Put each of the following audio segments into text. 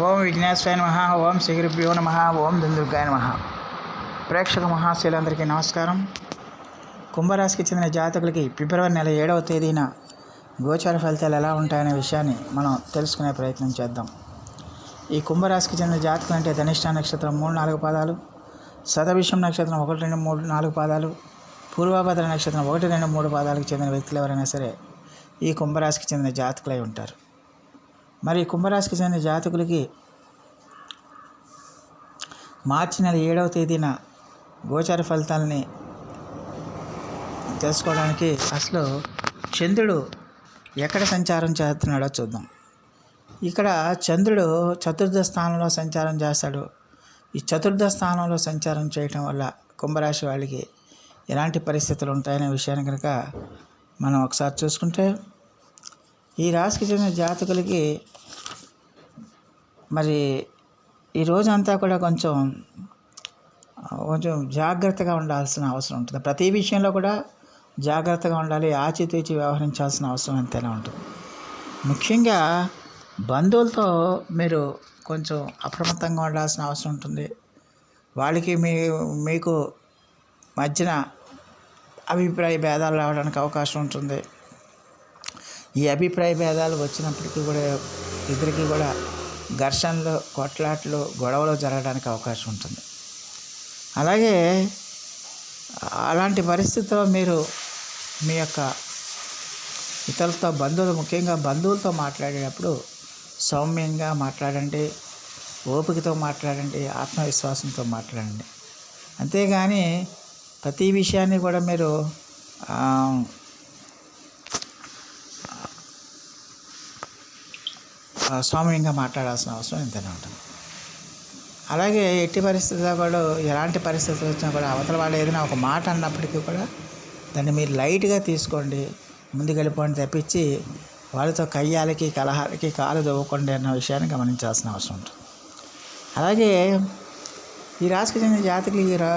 ఓం విఘ్నేశ్వరాయ నమ ఓం శ్రీగురుభ్యో నమ ఓం దుందుర్గాయ నమ. ప్రేక్షక మహాశీలందరికీ నమస్కారం. కుంభరాశికి చెందిన జాతకులకి ఫిబ్రవరి నెల ఏడవ తేదీన గోచార ఫలితాలు ఎలా ఉంటాయనే విషయాన్ని మనం తెలుసుకునే ప్రయత్నం చేద్దాం. ఈ కుంభరాశికి చెందిన జాతకులు అంటే ధనిష్ట నక్షత్రం మూడు నాలుగు పాదాలు సదభిషం నక్షత్రం ఒకటి రెండు మూడు నాలుగు పాదాలు పూర్వభద్ర నక్షత్రం ఒకటి రెండు మూడు పాదాలకు చెందిన వ్యక్తులు ఎవరైనా సరే ఈ కుంభరాశికి చెందిన జాతకులై ఉంటారు. మరి కుంభరాశికి చెందిన జాతకులకి మార్చి నెల ఏడవ తేదీన గోచార ఫలితాలని తెలుసుకోవడానికి అసలు చంద్రుడు ఎక్కడ సంచారం చేస్తున్నాడో చూద్దాం. ఇక్కడ చంద్రుడు చతుర్థ స్థానంలో సంచారం చేస్తాడు. ఈ చతుర్థ స్థానంలో సంచారం చేయటం వల్ల కుంభరాశి వాళ్ళకి ఎలాంటి పరిస్థితులు ఉంటాయనే విషయాన్ని కనుక మనం ఒకసారి చూసుకుంటే ఈ రాశికి చెందిన జాతకులకి మరి ఈ రోజంతా కూడా కొంచెం కొంచెం జాగ్రత్తగా ఉండాల్సిన అవసరం ఉంటుంది. ప్రతి విషయంలో కూడా జాగ్రత్తగా ఉండాలి ఆచితూచి వ్యవహరించాల్సిన అవసరం ఎంతైనా ఉంటుంది. ముఖ్యంగా బంధువులతో మీరు కొంచెం అప్రమత్తంగా ఉండాల్సిన అవసరం ఉంటుంది. వాళ్ళకి మీ మీకు మధ్యన అభిప్రాయ భేదాలు రావడానికి అవకాశం ఉంటుంది. ఈ అభిప్రాయ భేదాలు వచ్చినప్పటికీ కూడా ఇద్దరికి కూడా ఘర్షణలు కొట్లాట్లు గొడవలు జరగడానికి అవకాశం ఉంటుంది. అలాగే అలాంటి పరిస్థితిలో మీరు మీ యొక్క ఇతరులతో బంధువులు ముఖ్యంగా బంధువులతో మాట్లాడేటప్పుడు సౌమ్యంగా మాట్లాడండి ఓపికతో మాట్లాడండి ఆత్మవిశ్వాసంతో మాట్లాడండి. అంతేగాని ప్రతి విషయాన్ని కూడా మీరు ఆ, ఆ, సౌమ్యంగా మాట్లాడాల్సిన అవసరం ఎంతైనా ఉంటుంది. అలాగే ఎట్టి పరిస్థితుల్లో కూడా ఎలాంటి పరిస్థితులు వచ్చినా కూడా అవతల వాళ్ళు ఏదైనా ఒక మాట అన్నప్పటికీ కూడా దాన్ని మీరు లైట్గా తీసుకోండి ముందుకెళ్ళిపోండి తప్పించి వాళ్ళతో కయ్యాలకి కలహాలకి కాలు దవ్వకండి అన్న విషయాన్ని గమనించాల్సిన అవసరం ఉంటుంది. అలాగే ఈ రాశికి చెందిన జాతకులు ఈ రా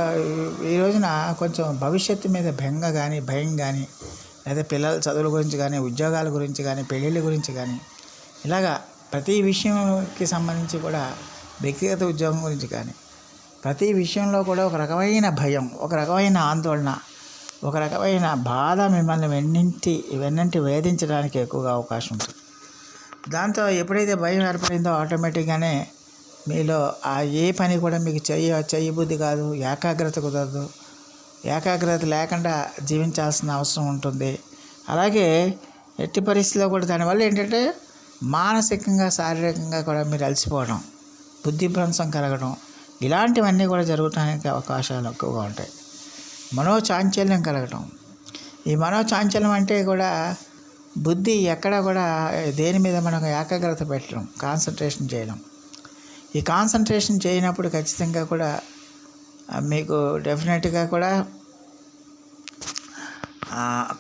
ఈ రోజున కొంచెం భవిష్యత్తు మీద బెంగ కానీ భయం కానీ లేదా పిల్లల చదువుల గురించి కానీ ఉద్యోగాల గురించి కానీ పెళ్ళిళ్ళ గురించి కానీ ఇలాగా ప్రతి విషయంకి సంబంధించి కూడా వ్యక్తిగత ఉద్యోగం గురించి కానీ ప్రతి విషయంలో కూడా ఒక రకమైన భయం ఒక రకమైన ఆందోళన ఒక రకమైన బాధ మిమ్మల్ని వెన్నింటి వెన్నంటి వేధించడానికి ఎక్కువగా అవకాశం ఉంటుంది. దాంతో ఎప్పుడైతే భయం ఏర్పడిందో ఆటోమేటిక్గానే మీలో ఆ ఏ పని కూడా మీకు చెయ్య చెయ్యబుద్ధి కాదు ఏకాగ్రత కుదరదు. ఏకాగ్రత లేకుండా జీవించాల్సిన అవసరం ఉంటుంది. అలాగే ఎట్టి పరిస్థితిలో కూడా దానివల్ల ఏంటంటే మానసికంగా శారీరకంగా కూడా మీరు అలసిపోవడం బుద్ధిభ్రంశం కలగడం ఇలాంటివన్నీ కూడా జరగటానికి అవకాశాలు ఎక్కువగా ఉంటాయి. మనోచాంచల్యం కలగడం. ఈ మనోచాంచల్యం అంటే కూడా బుద్ధి ఎక్కడ కూడా దేని మీద మనకు ఏకాగ్రత పెట్టడం కాన్సన్ట్రేషన్ చేయడం ఈ కాన్సన్ట్రేషన్ చేయనప్పుడు ఖచ్చితంగా కూడా మీకు డెఫినెట్గా కూడా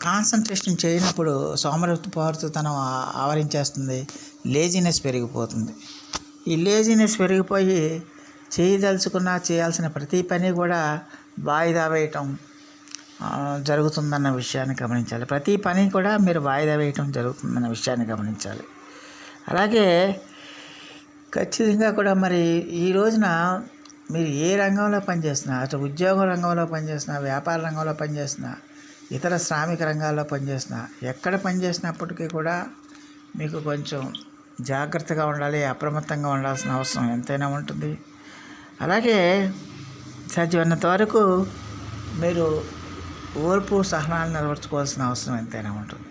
కాన్సన్ట్రేషన్ చేయనప్పుడు సోమరతనం ఆవరించేస్తుంది. లేజినెస్ పెరిగిపోతుంది. ఈ లేజినెస్ పెరిగిపోయి చేయదలుచుకున్న చేయాల్సిన ప్రతి పని కూడా వాయిదా వేయటం జరుగుతుందన్న విషయాన్ని గమనించాలి. ప్రతి పని కూడా మీరు వాయిదా వేయటం జరుగుతుందన్న విషయాన్ని గమనించాలి. అలాగే ఖచ్చితంగా కూడా మరి ఈ రోజున మీరు ఏ రంగంలో పనిచేస్తున్నా అటు ఉద్యోగ రంగంలో పనిచేస్తున్నా వ్యాపార రంగంలో పనిచేస్తున్నా ఇతర శ్రామిక రంగాల్లో పనిచేసిన ఎక్కడ పనిచేసినప్పటికీ కూడా మీకు కొంచెం జాగ్రత్తగా ఉండాలి అప్రమత్తంగా ఉండాల్సిన అవసరం ఎంతైనా ఉంటుంది. అలాగే సాధ్యమైనంత వరకు మీరు ఓర్పు సహనాలు నిలబరుచుకోవాల్సిన అవసరం ఎంతైనా ఉంటుంది.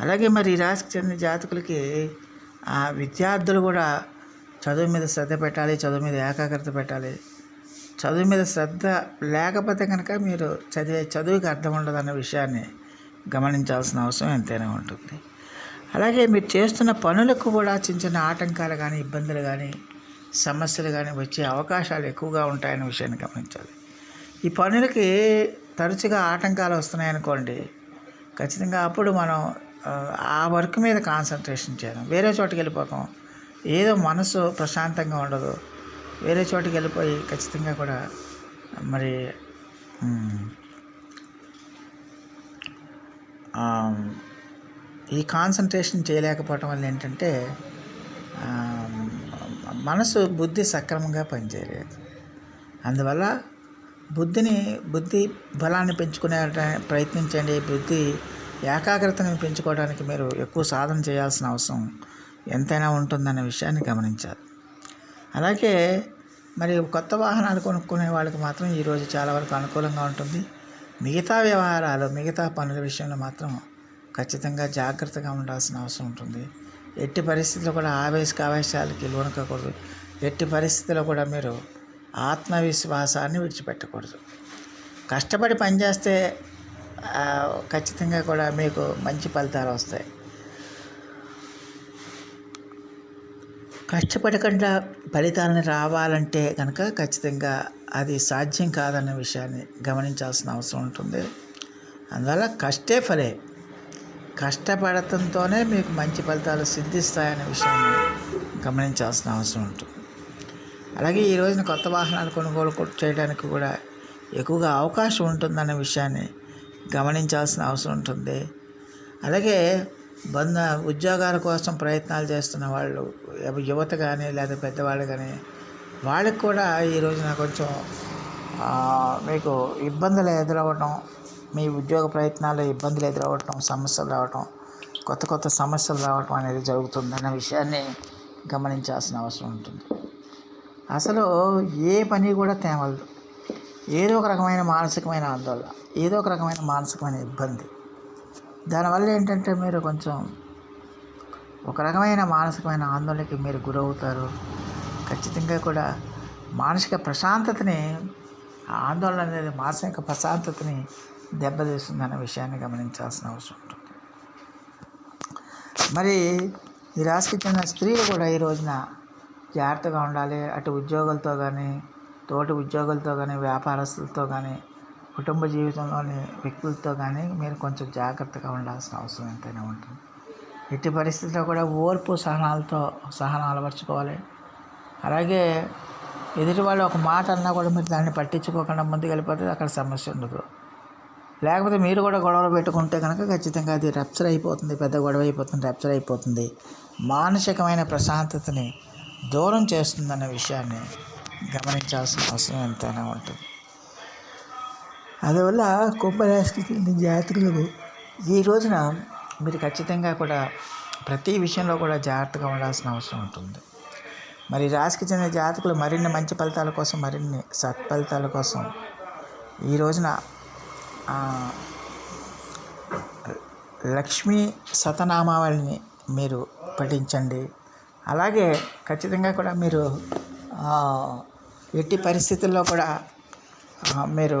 అలాగే మరి ఈ రాశికి చెందిన జాతకులకి ఆ విద్యార్థులు కూడా చదువు మీద శ్రద్ధ పెట్టాలి చదువు మీద ఏకాగ్రత పెట్టాలి. చదువు మీద శ్రద్ధ లేకపోతే కనుక మీరు చదివే చదువుకి అర్థం ఉండదు అన్న విషయాన్ని గమనించాల్సిన అవసరం ఎంతైనా ఉంటుంది. అలాగే మీరు చేస్తున్న పనులకు కూడా చిన్న చిన్న ఆటంకాలు కానీ ఇబ్బందులు కానీ సమస్యలు కానీ వచ్చే అవకాశాలు ఎక్కువగా ఉంటాయనే విషయాన్ని గమనించాలి. ఈ పనులకి తరచుగా ఆటంకాలు వస్తున్నాయనుకోండి ఖచ్చితంగా అప్పుడు మనం ఆ, వర్క్ మీద కాన్సన్ట్రేషన్ చేయడం వేరే చోటుకి వెళ్ళిపోతాం. ఏదో మనసు ప్రశాంతంగా ఉండదు. వేరే చోటుకి వెళ్ళిపోయి ఖచ్చితంగా కూడా మరి ఈ కాన్సన్ట్రేషన్ చేయలేకపోవటం వల్ల ఏంటంటే మనసు బుద్ధి సక్రమంగా పనిచేయలేదు. అందువల్ల బుద్ధిని బుద్ధి బలాన్ని పెంచుకునే ప్రయత్నించండి బుద్ధి ఏకాగ్రతను పెంచుకోవడానికి మీరు ఎక్కువ సాధన చేయాల్సిన అవసరం ఎంతైనా ఉంటుందనే విషయాన్ని గమనించాలి. అలాగే మరి కొత్త వాహనాలు కొనుక్కునే వాళ్ళకి మాత్రం ఈరోజు చాలా వరకు అనుకూలంగా ఉంటుంది. మిగతా వ్యవహారాలు మిగతా పనుల విషయంలో మాత్రం ఖచ్చితంగా జాగ్రత్తగా ఉండాల్సిన అవసరం ఉంటుంది. ఎట్టి పరిస్థితుల్లో కూడా ఆవేశ ఆవేశాలకి లోనకూడదు ఎట్టి పరిస్థితుల్లో కూడా మీరు ఆత్మవిశ్వాసాన్ని విడిచిపెట్టకూడదు. కష్టపడి పనిచేస్తే ఖచ్చితంగా కూడా మీకు మంచి ఫలితాలు వస్తాయి. కష్టపడకుండా ఫలితాలను రావాలంటే కనుక ఖచ్చితంగా అది సాధ్యం కాదన్న విషయాన్ని గమనించాల్సిన అవసరం ఉంటుంది. అందువల్ల కష్టే ఫలే. కష్టపడటంతోనే మీకు మంచి ఫలితాలు సిద్ధిస్తాయనే విషయాన్ని గమనించాల్సిన అవసరం ఉంటుంది. అలాగే ఈ రోజున కొత్త వాహనాలు కొనుగోలు చేయడానికి కూడా ఎక్కువగా అవకాశం ఉంటుందన్న విషయాన్ని గమనించాల్సిన అవసరం ఉంటుంది. అలాగే బంధ ఉద్యోగాల కోసం ప్రయత్నాలు చేస్తున్న వాళ్ళు యువత కానీ లేదా పెద్దవాళ్ళు కానీ వాళ్ళకి కూడా ఈ రోజున కొంచెం మీకు ఇబ్బందులు ఎదురవ్వటం మీ ఉద్యోగ ప్రయత్నాల్లో ఇబ్బందులు ఎదురవ్వటం సమస్యలు రావటం కొత్త కొత్త సమస్యలు రావటం అనేది జరుగుతుందన్న విషయాన్ని గమనించాల్సిన అవసరం ఉంటుంది. అసలు ఏ పని కూడా తేవలదు ఏదో ఒక రకమైన మానసికమైన ఆందోళన ఏదో ఒక రకమైన మానసికమైన ఇబ్బంది. దానివల్ల ఏంటంటే మీరు కొంచెం ఒక రకమైన మానసికమైన ఆందోళనకి మీరు గురవుతారు. ఖచ్చితంగా కూడా మానసిక ప్రశాంతతని ఆందోళన అనేది మానసిక ప్రశాంతతని దెబ్బతీస్తుందన్న విషయాన్ని గమనించాల్సిన అవసరం ఉంటుంది. మరి ఈ రాశికి చెందిన స్త్రీలు కూడా ఈ రోజున జాగ్రత్తగా ఉండాలి. అటు ఉద్యోగులతో కానీ తోటి ఉద్యోగులతో కానీ వ్యాపారస్తులతో కానీ కుటుంబ జీవితంలోని వ్యక్తులతో కానీ మీరు కొంచెం జాగ్రత్తగా ఉండాల్సిన అవసరం ఎంతైనా ఉంటుంది. ఎట్టి పరిస్థితుల్లో కూడా ఓర్పు సహనాలతో సహనం అలవర్చుకోవాలి. అలాగే ఎదుటి వాళ్ళు ఒక మాట అన్నా కూడా మీరు దాన్ని పట్టించుకోకుండా ముందుకు వెళ్ళిపోతే అక్కడ సమస్య ఉండదు. లేకపోతే మీరు కూడా గొడవలు పెట్టుకుంటే కనుక ఖచ్చితంగా అది రప్చర్ అయిపోతుంది పెద్ద గొడవ అయిపోతుంది రప్చర్ అయిపోతుంది. మానసికమైన ప్రశాంతతని దూరం చేస్తుందన్న విషయాన్ని గమనించాల్సిన అవసరం ఎంతైనా ఉంటుంది. అందువల్ల కుంభరాశికి చెందిన జాతకులకు ఈ రోజున మీరు ఖచ్చితంగా కూడా ప్రతి విషయంలో కూడా జాగ్రత్తగా ఉండాల్సిన అవసరం ఉంటుంది. మరి రాశికి చెందిన జాతకులు మరిన్ని మంచి ఫలితాల కోసం మరిన్ని సత్ఫలితాల కోసం ఈ రోజున లక్ష్మీ సతనామావళిని మీరు పఠించండి. అలాగే ఖచ్చితంగా కూడా మీరు ఎట్టి పరిస్థితుల్లో కూడా మీరు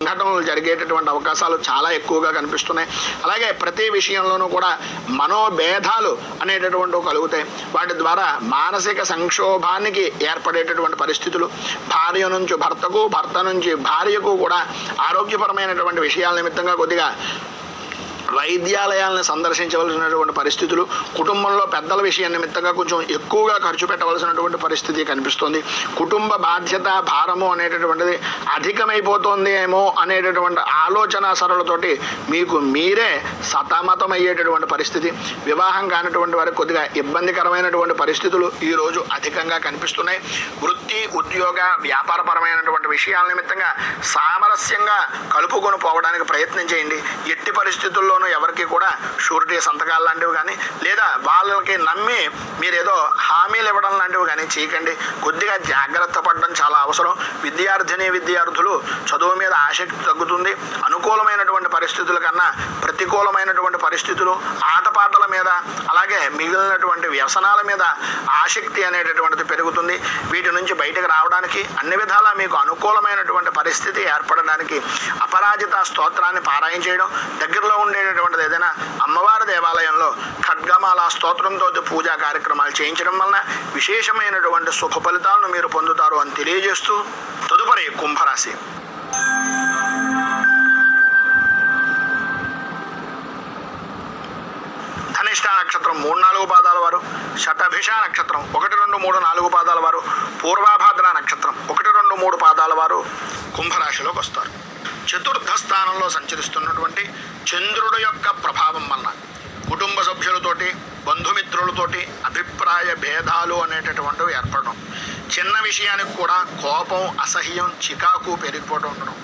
సంఘటనలు జరిగేటటువంటి అవకాశాలు చాలా ఎక్కువగా కనిపిస్తున్నాయి. అలాగే ప్రతి విషయంలోనూ కూడా మనోభేదాలు అనేటటువంటి కలుగుతాయి. వాటి ద్వారా మానసిక సంక్షోభానికి ఏర్పడేటటువంటి పరిస్థితులు భార్య నుంచి భర్తకు భర్త నుంచి భార్యకు కూడా ఆరోగ్యపరమైనటువంటి విషయాల నిమిత్తంగా కొద్దిగా వైద్యాలయాలను సందర్శించవలసినటువంటి పరిస్థితులు కుటుంబంలో పెద్దల విషయం నిమిత్తంగా కొంచెం ఎక్కువగా ఖర్చు పెట్టవలసినటువంటి పరిస్థితి కనిపిస్తుంది. కుటుంబ బాధ్యత భారము అనేటటువంటిది అధికమైపోతుంది ఏమో అనేటటువంటి ఆలోచన సరళతోటి మీకు మీరే సతమతం అయ్యేటటువంటి పరిస్థితి. వివాహం కానటువంటి వారికి కొద్దిగా ఇబ్బందికరమైనటువంటి పరిస్థితులు ఈరోజు అధికంగా కనిపిస్తున్నాయి. వృత్తి ఉద్యోగ వ్యాపారపరమైనటువంటి విషయాల నిమిత్తంగా సామరస్యంగా కలుపుకొని పోవడానికి ప్రయత్నం చేయండి. ఎట్టి పరిస్థితుల్లోనూ ఎవరికి కూడా షూరిటీ సంతకాలు లాంటివి కానీ లేదా వాళ్ళకి నమ్మి మీరేదో హామీలు ఇవ్వడం లాంటివి కానీ చేయకండి. కొద్దిగా జాగ్రత్త పడడం చాలా అవసరం. విద్యార్థిని విద్యార్థులు చదువు మీద ఆసక్తి తగ్గుతుంది. అనుకూలమైనటువంటి పరిస్థితుల కన్నా ప్రతికూలమైనటువంటి పరిస్థితులు ఆటపాటల మీద అలాగే మిగిలినటువంటి వ్యసనాల మీద ఆసక్తి అనేటటువంటిది పెరుగుతుంది. వీటి నుంచి బయటకు రావడానికి అన్ని విధాలా మీకు అనుకూలమైనటువంటి పరిస్థితి ఏర్పడడానికి అపరాజిత స్తోత్రాన్ని పారాయణ చేయడం దగ్గరలో ఉండేటటువంటిది ఏదైనా అమ్మవారి దేవాలయంలో ఖడ్గమాల స్తోత్రంతో పూజా కార్యక్రమాలు చేయించడం వలన విశేషమైనటువంటి శుభ ఫలితాలను మీరు పొందుతారు అని తెలియజేస్తూ తదుపరి కుంభరాశి. ధనిష్ట నక్షత్రం మూడు నాలుగు పాదాల వారు శతభిష నక్షత్రం ఒకటి రెండు మూడు నాలుగు పాదాల వారు పూర్వాభాద్ర నక్షత్రం ఒకటి రెండు మూడు పాదాల వారు కుంభరాశిలోకి వస్తారు. చతుర్థ స్థానంలో సంచరిస్తున్నటువంటి చంద్రుడు యొక్క ప్రభావం వలన కుటుంబ సభ్యులతోటి బంధుమిత్రులతోటి అభిప్రాయ భేదాలు అనేటటువంటివి ఏర్పడడం చిన్న విషయానికి కూడా కోపం అసహ్యం చికాకు పెరిగిపోవడం ఉండడం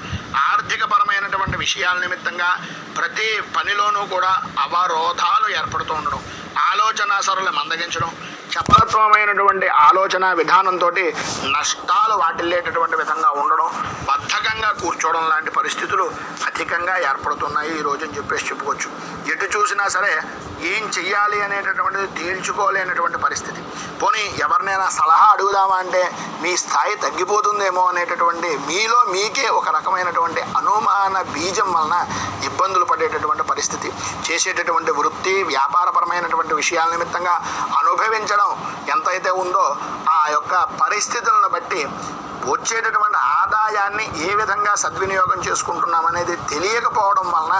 ఆర్థిక పరమైనటువంటి విషయాల నిమిత్తంగా ప్రతి పనిలోనూ కూడా అవరోధాలు ఏర్పడుతూ ఉండడం ఆలోచన సరులు మందగించడం చపలత్వమైనటువంటి ఆలోచన విధానంతో నష్టాలు వాటిల్లేటటువంటి విధంగా ఉండడం బద్ధకంగా కూర్చోవడం లాంటి పరిస్థితులు అధికంగా ఏర్పడుతున్నాయి ఈ రోజు అని చెప్పేసి చెప్పుకోవచ్చు. ఎటు చూసినా సరే ఏం చెయ్యాలి అనేటటువంటిది తేల్చుకోలేనటువంటి పరిస్థితి. పోనీ ఎవరినైనా సలహా అడుగుదామా అంటే మీ స్థాయి తగ్గిపోతుందేమో అనేటటువంటి మీలో మీకే ఒక రకమైనటువంటి అనుమాన బీజం వలన ఇబ్బందులు పడేటటువంటి పరిస్థితి. చేసేటటువంటి వృత్తి వ్యాపారపరమైనటువంటి విషయాల నిమిత్తంగా అనుభవించడం ఎంతైతే ఉందో ఆ యొక్క పరిస్థితులను బట్టి వచ్చేటటువంటి ఆదాయాన్ని ఏ విధంగా సద్వినియోగం చేసుకుంటున్నాం అనేది తెలియకపోవడం వలన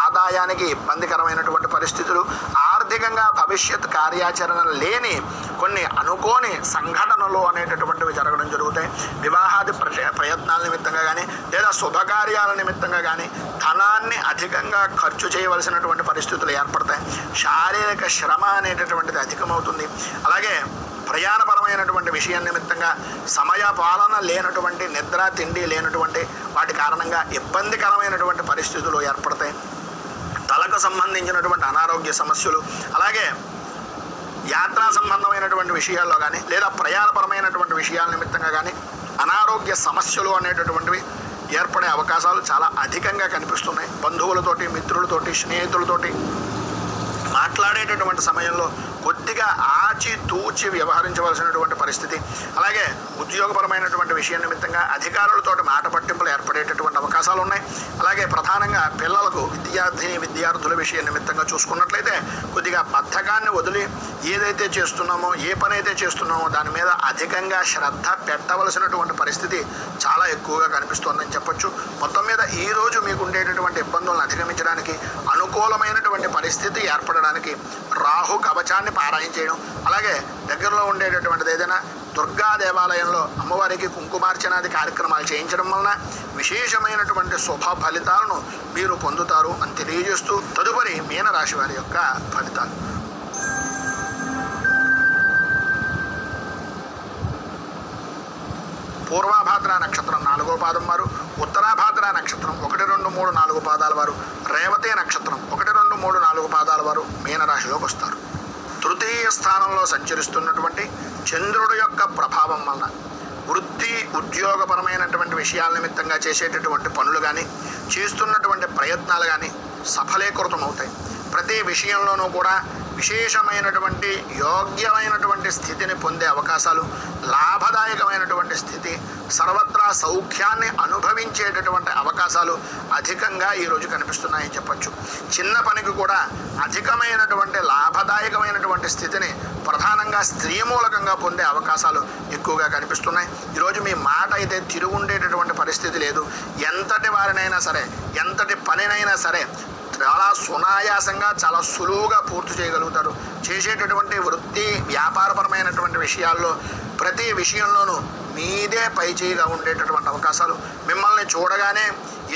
ఆదాయానికి ఇబ్బందికరమైనటువంటి పరిస్థితులు ఆర్థికంగా భవిష్యత్ కార్యాచరణ లేని కొన్ని అనుకోని సంఘటనలు అనేటటువంటివి జరగడం జరుగుతాయి. వివాహాది ప్రయత్నాల నిమిత్తంగా కానీ లేదా శుభకార్యాల నిమిత్తంగా కానీ ధనాన్ని అధికంగా ఖర్చు చేయవలసినటువంటి పరిస్థితులు ఏర్పడతాయి. శారీరక శ్రమ అనేటటువంటిది అధికమవుతుంది. అలాగే ప్రయాణపరమైనటువంటి విషయం నిమిత్తంగా సమయ పాలన లేనటువంటి నిద్ర తిండి లేనటువంటి వాటి కారణంగా ఇబ్బందికరమైనటువంటి పరిస్థితులు ఏర్పడతాయి. తలకు సంబంధించినటువంటి అనారోగ్య సమస్యలు అలాగే యాత్రా సంబంధమైనటువంటి విషయాల్లో కానీ లేదా ప్రయాణపరమైనటువంటి విషయాల నిమిత్తంగా కానీ అనారోగ్య సమస్యలు అనేటటువంటివి ఏర్పడే అవకాశాలు చాలా అధికంగా కనిపిస్తున్నాయి. బంధువులతోటి మిత్రులతోటి స్నేహితులతోటి మాట్లాడేటటువంటి సమయంలో కొద్దిగా ఆచి తూచి వ్యవహరించవలసినటువంటి పరిస్థితి. అలాగే ఉద్యోగపరమైనటువంటి విషయం నిమిత్తంగా అధికారులతో మాట పట్టింపులు ఏర్పడేటటువంటి అవకాశాలు ఉన్నాయి అలాగే ప్రధానంగా పిల్లలకు విద్యార్థిని విద్యార్థుల విషయం నిమిత్తంగా చూసుకున్నట్లయితే కొద్దిగా బద్ధకాన్ని వదిలి ఏదైతే చేస్తున్నామో ఏ పని అయితే చేస్తున్నామో దాని మీద అధికంగా శ్రద్ధ పెట్టవలసినటువంటి పరిస్థితి చాలా ఎక్కువగా కనిపిస్తోందని చెప్పొచ్చు. మొత్తం మీద ఈ రోజు మీకు ఉండేటటువంటి ఇబ్బందులను అధిగమించడానికి అనుకూలమైనటువంటి పరిస్థితి ఏర్పడడానికి రాహు కవచాన్ని పారాయణ చేయడం అలాగే దగ్గరలో ఉండేటటువంటిది ఏదైనా దుర్గా దేవాలయంలో అమ్మవారికి కుంకుమార్చనాది కార్యక్రమాలు చేయించడం వలన విశేషమైనటువంటి శుభ ఫలితాలను మీరు పొందుతారు అని తెలియజేస్తూ తదుపరి మీనరాశి వారి యొక్క ఫలితాలు. పూర్వాభాద్ర నక్షత్రం నాలుగో పాదం వారు ఉత్తరాభాద్ర నక్షత్రం. ఒకటి రెండు మూడు నాలుగు పాదాల వారు రేవతే నక్షత్రం. ఒకటి రెండు మూడు నాలుగు పాదాల వారు మీనరాశిలోకి వస్తారు. తృతీయ స్థానంలో సంచరిస్తున్నటువంటి చంద్రుడు యొక్క ప్రభావం వల్ల వృత్తి ఉద్యోగపరమైనటువంటి విషయాల నిమిత్తంగా చేసేటటువంటి పనులు కానీ చేస్తున్నటువంటి ప్రయత్నాలు కానీ సఫలీకృతం అవుతాయి. ప్రతి విషయంలోనూ కూడా విశేషమైనటువంటి యోగ్యమైనటువంటి స్థితిని పొందే అవకాశాలు లాభదాయకమైనటువంటి స్థితి సర్వ సౌఖ్యాన్ని అనుభవించేటటువంటి అవకాశాలు అధికంగా ఈరోజు కనిపిస్తున్నాయని చెప్పచ్చు. చిన్న పనికి కూడా అధికమైనటువంటి లాభదాయకమైనటువంటి స్థితిని ప్రధానంగా స్త్రీ మూలకంగా పొందే అవకాశాలు ఎక్కువగా కనిపిస్తున్నాయి. ఈరోజు మీ మాట అయితే తిరుగుండేటటువంటి పరిస్థితి లేదు. ఎంతటి వారినైనా సరే ఎంతటి పనినైనా సరే చాలా సునాయాసంగా చాలా సులువుగా పూర్తి చేయగలుగుతారు. చేసేటటువంటి వృత్తి వ్యాపారపరమైనటువంటి విషయాల్లో ప్రతి విషయంలోనూ మీదే పై చేయిగా ఉండేటటువంటి అవకాశాలు మిమ్మల్ని చూడగానే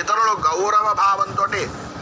ఇతరులు గౌరవ భావంతో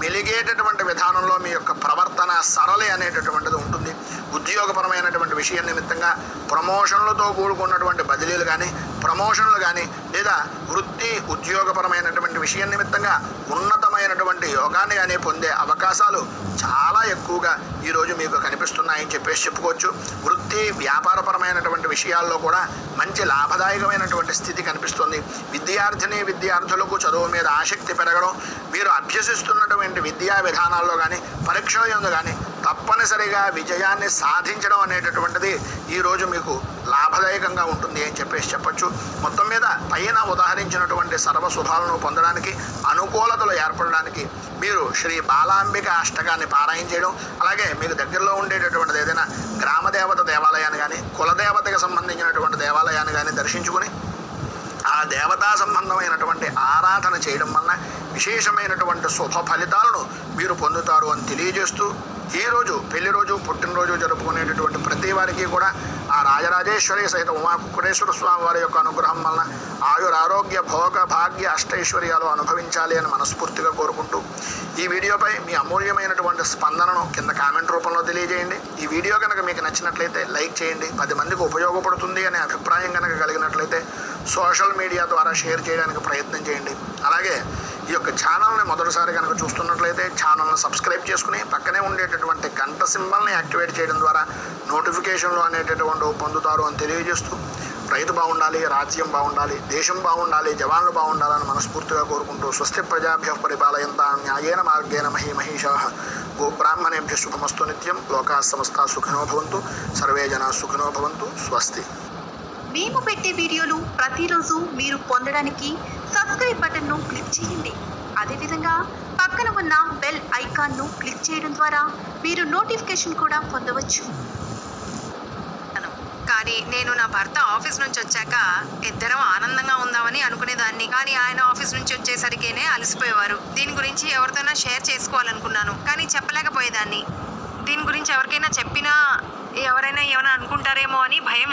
మెలిగేటటువంటి విధానంలో మీ యొక్క ప్రవర్తన సరళి అనేటటువంటిది ఉంటుంది. ఉద్యోగపరమైనటువంటి విషయం నిమిత్తంగా ప్రమోషన్లతో కూడుకున్నటువంటి బదిలీలు కానీ ప్రమోషన్లు కానీ లేదా వృత్తి ఉద్యోగపరమైనటువంటి విషయం నిమిత్తంగా ఉన్నతమైనటువంటి యోగాన్ని కానీ పొందే అవకాశాలు చాలా ఎక్కువగా ఈరోజు మీకు కనిపిస్తున్నాయని చెప్పేసి చెప్పుకోవచ్చు. వృత్తి వ్యాపారపరమైనటువంటి విషయాల్లో కూడా మంచి లాభదాయకమైనటువంటి స్థితి కనిపిస్తుంది. విద్యార్థిని విద్యార్థులకు చదువు మీద ఆసక్తి పెరగడం మీరు అభ్యసిస్తున్నటువంటి విద్యా విధానాల్లో కానీ పరీక్షల ఎందు కానీ తప్పనిసరిగా విజయాన్ని సాధించడం అనేటటువంటిది ఈరోజు మీకు లాభదాయకంగా ఉంటుంది అని చెప్పేసి చెప్పొచ్చు. మొత్తం మీద పైన ఉదాహరించినటువంటి సర్వశుభాలను పొందడానికి అనుకూలతలు ఏర్పడడానికి మీరు శ్రీ బాలాంబిక అష్టకాన్ని పారాయణ చేయడం అలాగే మీకు దగ్గరలో ఉండేటటువంటిది ఏదైనా గ్రామదేవత దేవాలయాన్ని కానీ కులదేవతకి సంబంధించినటువంటి దేవాలయాన్ని కానీ దర్శించుకుని ఆ దేవతా సంబంధమైనటువంటి ఆరాధన చేయడం వలన విశేషమైనటువంటి శుభ ఫలితాలను మీరు పొందుతారు అని తెలియజేస్తూ ఈ రోజు పెళ్ళి రోజు పుట్టినరోజు జరుపుకునేటటువంటి ప్రతి వారికి కూడా ఆ రాజరాజేశ్వరి సహిత ఉమాకుకుటేశ్వర స్వామి వారి యొక్క అనుగ్రహం వలన ఆయుర ఆరోగ్య భోగ భాగ్య అష్టైశ్వర్యాలు అనుభవించాలి అని మనస్ఫూర్తిగా కోరుకుంటూ ఈ వీడియోపై మీ అమూల్యమైనటువంటి స్పందనను కింద కామెంట్ రూపంలో తెలియజేయండి. ఈ వీడియో కనుక మీకు నచ్చినట్లయితే లైక్ చేయండి. పది మందికి ఉపయోగపడుతుంది అనే అభిప్రాయం కనుక కలిగినట్లయితే సోషల్ మీడియా ద్వారా షేర్ చేయడానికి ప్రయత్నం చేయండి. అలాగే ఈ యొక్క ఛానల్ని మొదటిసారి కనుక చూస్తున్నట్లయితే ఛానల్ని సబ్స్క్రైబ్ చేసుకుని పక్కనే ఉండేటటువంటి గంట సింబల్ని యాక్టివేట్ చేయడం ద్వారా నోటిఫికేషన్లు అనేటటువంటి పొందుతారు అని తెలియజేస్తూ రైతు బాగుండాలి రాజ్యం బాగుండాలి దేశం బాగుండాలి జవాన్లు బాగుండాలని మనస్ఫూర్తిగా కోరుకుంటూ స్వస్తి ప్రజాభ్య పరిపాలయంతా న్యాయేన మార్గేణ మహీ మహిషా. గోబ్రాహ్మణేభ్య శుభమస్తు నిత్యం. లోకా సమస్త సుఖినో భవంతు. సర్వే జనా సుఖినో భవంతు. స్వస్తి. మేము పెట్టే వీడియోలు ప్రతిరోజు మీరు పొందడానికి సబ్స్క్రైబ్ బటన్ను క్లిక్ చేయండి. అదేవిధంగా పక్కన ఉన్న బెల్ ఐకాన్ను క్లిక్ చేయడం ద్వారా మీరు నోటిఫికేషన్ కూడా పొందవచ్చు. కానీ నేను నా భర్త ఆఫీస్ నుంచి వచ్చాక ఇద్దరం ఆనందంగా ఉందామని అనుకునేదాన్ని. కానీ ఆయన ఆఫీస్ నుంచి వచ్చేసరికేనే అలసిపోయేవారు. దీని గురించి ఎవరితోనా షేర్ చేసుకోవాలనుకున్నాను. కానీ చెప్పలేకపోయేదాన్ని. దీని గురించి ఎవరికైనా చెప్పినా ఎవరైనా ఏమైనా అనుకుంటారేమో అని భయం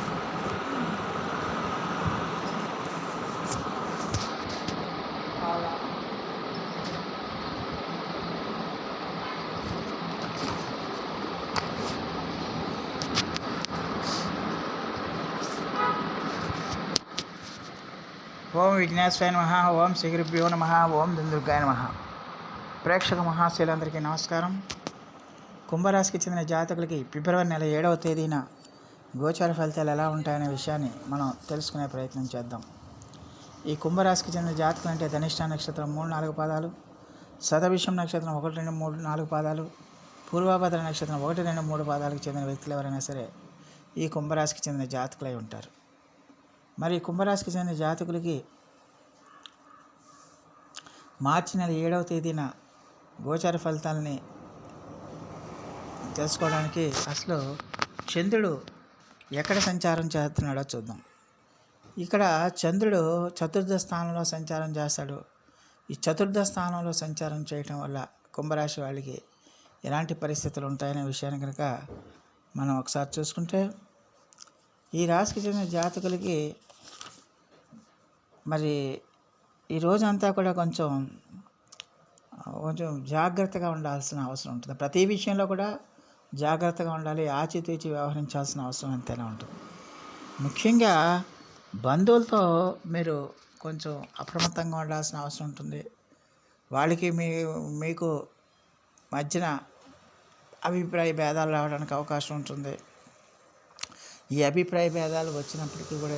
విఘ్నేశ్వరాయ నమ. ఓం శ్రీగురుభ్యో నమ. ఓం దుందుర్గాయ నమ. ప్రేక్షక మహాశీలందరికీ నమస్కారం. కుంభరాశికి చెందిన జాతకులకి ఫిబ్రవరి నెల ఏడవ తేదీన గోచార ఫలితాలు ఎలా ఉంటాయనే విషయాన్ని మనం తెలుసుకునే ప్రయత్నం చేద్దాం. ఈ కుంభరాశికి చెందిన జాతకులు అంటే ధనిష్ట నక్షత్రం మూడు నాలుగు పాదాలు శతభిషం నక్షత్రం ఒకటి రెండు మూడు నాలుగు పాదాలు పూర్వాభద్ర నక్షత్రం ఒకటి రెండు మూడు పాదాలకు చెందిన వ్యక్తులు ఎవరైనా సరే ఈ కుంభరాశికి చెందిన జాతకులై ఉంటారు. మరి కుంభరాశికి చెందిన జాతకులకి మార్చి నెల ఏడవ తేదీన గోచార ఫలితాలని తెలుసుకోవడానికి అసలు చంద్రుడు ఎక్కడ సంచారం చేస్తున్నాడో చూద్దాం. ఇక్కడ చంద్రుడు చతుర్థ స్థానంలో సంచారం చేస్తాడు. ఈ చతుర్థ స్థానంలో సంచారం చేయటం వల్ల కుంభరాశి వాళ్ళకి ఎలాంటి పరిస్థితులు ఉంటాయనే విషయాన్ని కనుక మనం ఒకసారి చూసుకుంటే ఈ రాశికి చెందిన జాతకులకి మరి ఈ రోజంతా కూడా కొంచెం కొంచెం జాగ్రత్తగా ఉండాల్సిన అవసరం ఉంటుంది. ప్రతి విషయంలో కూడా జాగ్రత్తగా ఉండాలి ఆచితూచి వ్యవహరించాల్సిన అవసరం ఎంతైనా ఉంటుంది. ముఖ్యంగా బంధువులతో మీరు కొంచెం అప్రమత్తంగా ఉండాల్సిన అవసరం ఉంటుంది. వాళ్ళకి మీ మీకు మధ్యన అభిప్రాయ భేదాలు రావడానికి అవకాశం ఉంటుంది. ఈ అభిప్రాయ భేదాలు వచ్చినప్పటికీ కూడా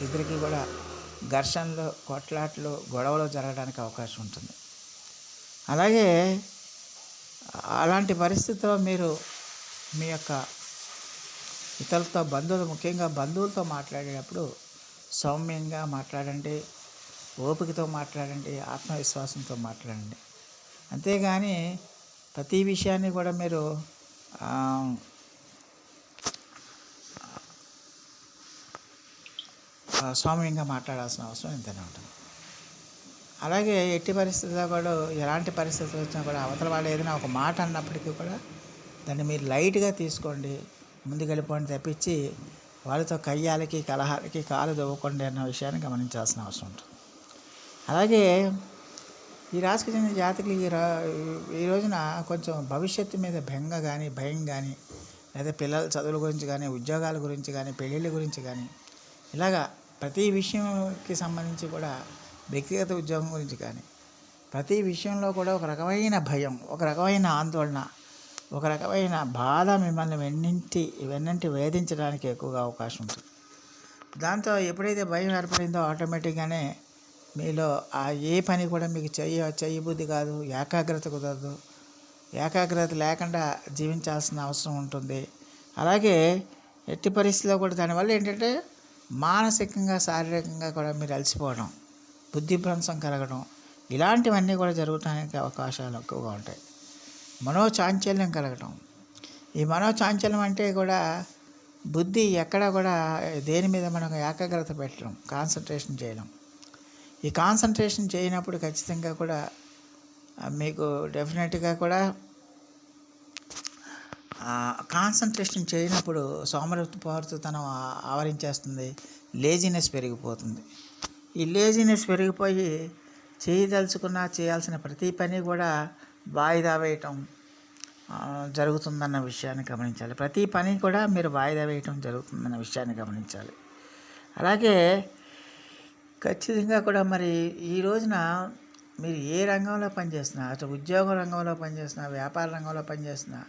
ఇద్దరికి కూడా ఘర్షణలు కొట్లాట్లు గొడవలు జరగడానికి అవకాశం ఉంటుంది. అలాగే అలాంటి పరిస్థితిలో మీరు మీ యొక్క ఇతరులతో బంధువులు ముఖ్యంగా బంధువులతో మాట్లాడేటప్పుడు సౌమ్యంగా మాట్లాడండి ఓపికతో మాట్లాడండి ఆత్మవిశ్వాసంతో మాట్లాడండి. అంతేగాని ప్రతి విషయాన్ని కూడా మీరు స్వామ్యంగా మాట్లాడాల్సిన అవసరం ఎంతైనా ఉంటుంది. అలాగే ఎట్టి పరిస్థితుల్లో కూడా ఎలాంటి పరిస్థితులు వచ్చినా కూడా అవతల వాళ్ళు ఏదైనా ఒక మాట అన్నప్పటికీ కూడా దాన్ని మీరు లైట్గా తీసుకోండి ముందుకెళ్ళిపోండి తప్పించి వాళ్ళతో కయ్యాలకి కలహాలకి కాలు దవ్వకండి అన్న విషయాన్ని గమనించాల్సిన అవసరం ఉంటుంది. అలాగే ఈ రాశికి చెందిన జాతకులు ఈ రా ఈ రోజున కొంచెం భవిష్యత్తు మీద బెంగ కానీ భయం కానీ లేదా పిల్లల చదువుల గురించి కానీ ఉద్యోగాల గురించి కానీ పెళ్ళిళ్ళ గురించి కానీ ఇలాగా ప్రతి విషయంకి సంబంధించి కూడా వ్యక్తిగత ఉద్యోగం గురించి కానీ ప్రతి విషయంలో కూడా ఒక రకమైన భయం ఒక రకమైన ఆందోళన ఒక రకమైన బాధ మిమ్మల్ని వెన్నింటి వెన్నంటి వేధించడానికి ఎక్కువగా అవకాశం ఉంటుంది. దాంతో ఎప్పుడైతే భయం ఏర్పడిందో ఆటోమేటిక్గానే మీలో ఆ ఏ పని కూడా మీకు చెయ్య చెయ్యబుద్ధి కాదు ఏకాగ్రత కుదరదు. ఏకాగ్రత లేకుండా జీవించాల్సిన అవసరం ఉంటుంది. అలాగే ఎట్టి పరిస్థితిలో కూడా దానివల్ల ఏంటంటే మానసికంగా శారీరకంగా కూడా మీరు అలసిపోవడం బుద్ధిభ్రంశం కలగడం ఇలాంటివన్నీ కూడా జరగడానికి అవకాశాలు ఎక్కువగా ఉంటాయి. మనోచాంచల్యం కలగడం. ఈ మనోచాంచల్యం అంటే కూడా బుద్ధి ఎక్కడ కూడా దేని మీద మనం ఏకాగ్రత పెట్టడం కాన్సన్ట్రేషన్ చేయడం ఈ కాన్సన్ట్రేషన్ చేయనప్పుడు ఖచ్చితంగా కూడా మీకు డెఫినెట్గా కూడా కాన్సన్ట్రేషన్ చేయనప్పుడు సోమరతనం ఆవరించేస్తుంది. లేజినెస్ పెరిగిపోతుంది. ఈ లేజినెస్ పెరిగిపోయి చేయదలుచుకున్న చేయాల్సిన ప్రతి పని కూడా వాయిదా వేయటం జరుగుతుందన్న విషయాన్ని గమనించాలి. ప్రతి పని కూడా మీరు వాయిదా వేయటం జరుగుతుందన్న విషయాన్ని గమనించాలి. అలాగే ఖచ్చితంగా కూడా మరి ఈ రోజున మీరు ఏ రంగంలో పనిచేస్తున్నా అటు ఉద్యోగ రంగంలో పనిచేస్తున్నా వ్యాపార రంగంలో పనిచేస్తున్నా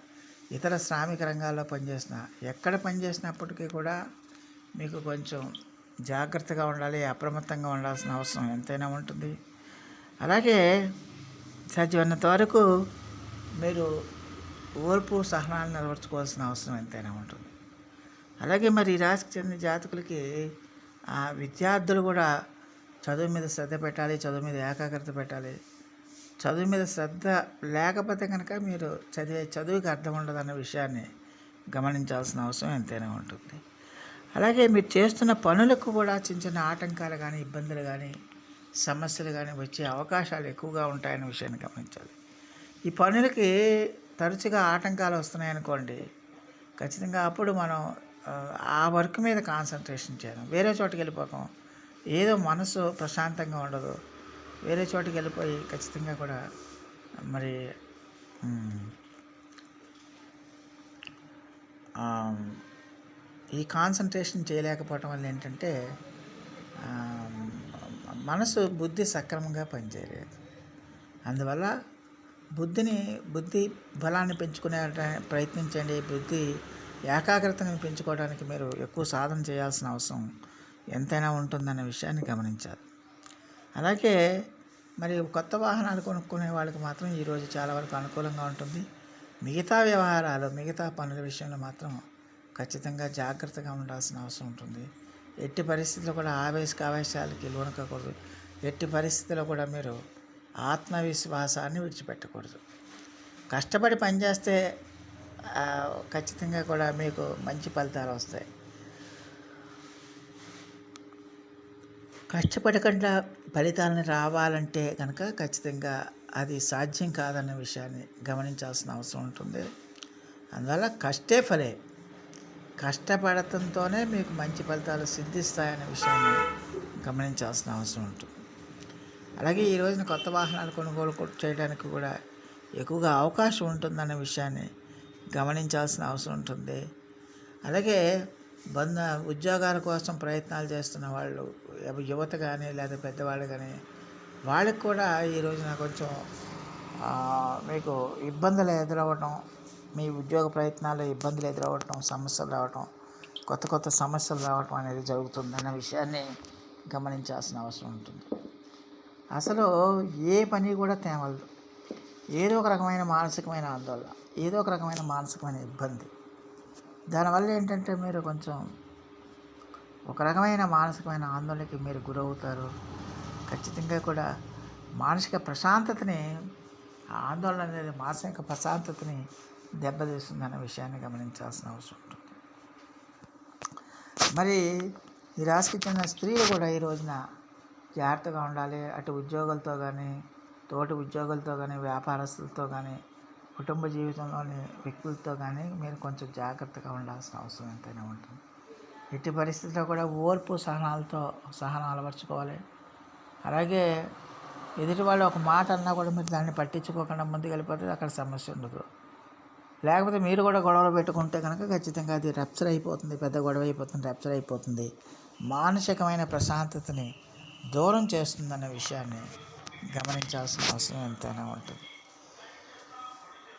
ఇతర శ్రామిక రంగాల్లో పనిచేసిన ఎక్కడ పనిచేసినప్పటికీ కూడా మీకు కొంచెం జాగ్రత్తగా ఉండాలి అప్రమత్తంగా ఉండాల్సిన అవసరం ఎంతైనా ఉంటుంది. అలాగే సాధ్యమైనంత వరకు మీరు ఓర్పు సహనాలు నిలవర్చుకోవాల్సిన అవసరం ఎంతైనా ఉంటుంది. అలాగే మరి ఈ రాశికి చెందిన జాతకులకి ఆ విద్యార్థులు కూడా చదువు మీద శ్రద్ధ పెట్టాలి చదువు మీద ఏకాగ్రత పెట్టాలి చదువు మీద శ్రద్ధ లేకపోతే కనుక మీరు చదివే చదువుకి అర్థం ఉండదన్న విషయాన్ని గమనించాల్సిన అవసరం ఎంతైనా ఉంటుంది. అలాగే మీరు చేస్తున్న పనులకు కూడా చిన్న చిన్న ఆటంకాలు కానీ ఇబ్బందులు కానీ సమస్యలు కానీ వచ్చే అవకాశాలు ఎక్కువగా ఉంటాయనే విషయాన్ని గమనించాలి. ఈ పనులకి తరచుగా ఆటంకాలు వస్తున్నాయి అనుకోండి ఖచ్చితంగా అప్పుడు మనం ఆ, వర్క్ మీద కాన్సన్ట్రేషన్ చేయడం వేరే చోటుకి వెళ్ళిపోతాం. ఏదో మనసు ప్రశాంతంగా ఉండదు. వేరే చోటికి వెళ్ళిపోయి ఖచ్చితంగా కూడా మరి ఈ కాన్సన్ట్రేషన్ చేయలేకపోవటం వల్ల ఏంటంటే మనసు బుద్ధి సక్రమంగా పనిచేయలేదు. అందువల్ల బుద్ధిని బుద్ధి బలాన్ని పెంచుకునే ప్రయత్నించండి. బుద్ధి ఏకాగ్రతను పెంచుకోవడానికి మీరు ఎక్కువ సాధన చేయాల్సిన అవసరం ఎంతైనా ఉంటుందన్న విషయాన్ని గమనించాలి. అలాగే మరి కొత్త వాహనాలు కొనుక్కునే వాళ్ళకి మాత్రం ఈరోజు చాలా వరకు అనుకూలంగా ఉంటుంది. మిగతా వ్యవహారాలు మిగతా పనుల విషయంలో మాత్రం ఖచ్చితంగా జాగ్రత్తగా ఉండాల్సిన అవసరం ఉంటుంది. ఎట్టి పరిస్థితుల్లో కూడా ఆవేశ ఆవేశాలకి లోనకూడదు ఎట్టి పరిస్థితుల్లో కూడా మీరు ఆత్మవిశ్వాసాన్ని విడిచిపెట్టకూడదు. కష్టపడి పనిచేస్తే ఖచ్చితంగా కూడా మీకు మంచి ఫలితాలు వస్తాయి. కష్టపడకుండా ఫలితాలను రావాలంటే కనుక ఖచ్చితంగా అది సాధ్యం కాదన్న విషయాన్ని గమనించాల్సిన అవసరం ఉంటుంది. అందువల్ల కష్టే ఫలే. కష్టపడటంతోనే మీకు మంచి ఫలితాలు సిద్ధిస్తాయనే విషయాన్ని గమనించాల్సిన అవసరం ఉంటుంది. అలాగే ఈ రోజున కొత్త వాహనాలు కొనుగోలు చేయడానికి కూడా ఎక్కువగా అవకాశం ఉంటుందన్న విషయాన్ని గమనించాల్సిన అవసరం ఉంటుంది. అలాగే బంధ ఉద్యోగాల కోసం ప్రయత్నాలు చేస్తున్న వాళ్ళు యువత కానీ లేదా పెద్దవాళ్ళు కానీ వాళ్ళకి కూడా ఈ రోజున కొంచెం మీకు ఇబ్బందులు ఎదురవ్వటం మీ ఉద్యోగ ప్రయత్నాల్లో ఇబ్బందులు ఎదురవ్వటం సమస్యలు రావటం కొత్త కొత్త సమస్యలు రావటం అనేది జరుగుతుందన్న విషయాన్ని గమనించాల్సిన అవసరం ఉంటుంది. అసలు ఏ పని కూడా తేవలదు ఏదో ఒక రకమైన మానసికమైన ఆందోళన ఏదో ఒక రకమైన మానసికమైన ఇబ్బంది. దానివల్ల ఏంటంటే మీరు కొంచెం ఒక రకమైన మానసికమైన ఆందోళనకి మీరు గురవుతారు. ఖచ్చితంగా కూడా మానసిక ప్రశాంతతని ఆందోళన అనేది మానసిక ప్రశాంతతని దెబ్బతీస్తుందన్న విషయాన్ని గమనించాల్సిన అవసరం ఉంటుంది. మరి ఈ రాశికి చెందిన స్త్రీలు కూడా ఈ రోజున జాగ్రత్తగా ఉండాలి. అటు ఉద్యోగులతో కానీ తోటి ఉద్యోగులతో కానీ వ్యాపారస్తులతో కానీ కుటుంబ జీవితంలోని వ్యక్తులతో కానీ మీరు కొంచెం జాగ్రత్తగా ఉండాల్సిన అవసరం ఎంతైనా ఉంటుంది. ఎట్టి పరిస్థితుల్లో కూడా ఓర్పు సహనాలతో సహనం అలవర్చుకోవాలి. అలాగే ఎదుటి వాళ్ళు ఒక మాట అన్నా కూడా మీరు దాన్ని పట్టించుకోకుండా ముందుకు వెళ్ళిపోతే అక్కడ సమస్య ఉండదు. లేకపోతే మీరు కూడా గొడవలు పెట్టుకుంటే కనుక ఖచ్చితంగా అది రప్చర్ అయిపోతుంది పెద్ద గొడవ అయిపోతుంది రప్చర్ అయిపోతుంది. మానసికమైన ప్రశాంతతని దూరం చేస్తుందన్న విషయాన్ని గమనించాల్సిన అవసరం ఎంతైనా ఉంటుంది.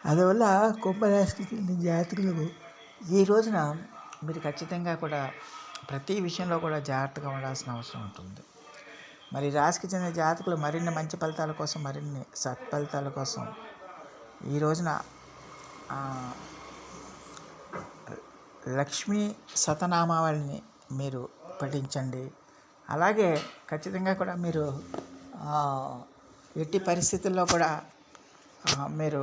అందువల్ల కుంభరాశికి చెందిన జాతకులకు ఈ రోజున మీరు ఖచ్చితంగా కూడా ప్రతి విషయంలో కూడా జాగ్రత్తగా ఉండాల్సిన అవసరం ఉంటుంది. మరి రాశికి చెందిన జాతకులు మరిన్ని మంచి ఫలితాల కోసం మరిన్ని సత్ఫలితాల కోసం ఈ రోజున లక్ష్మీ సతనామావళిని మీరు పఠించండి. అలాగే ఖచ్చితంగా కూడా మీరు ఎట్టి పరిస్థితుల్లో కూడా మీరు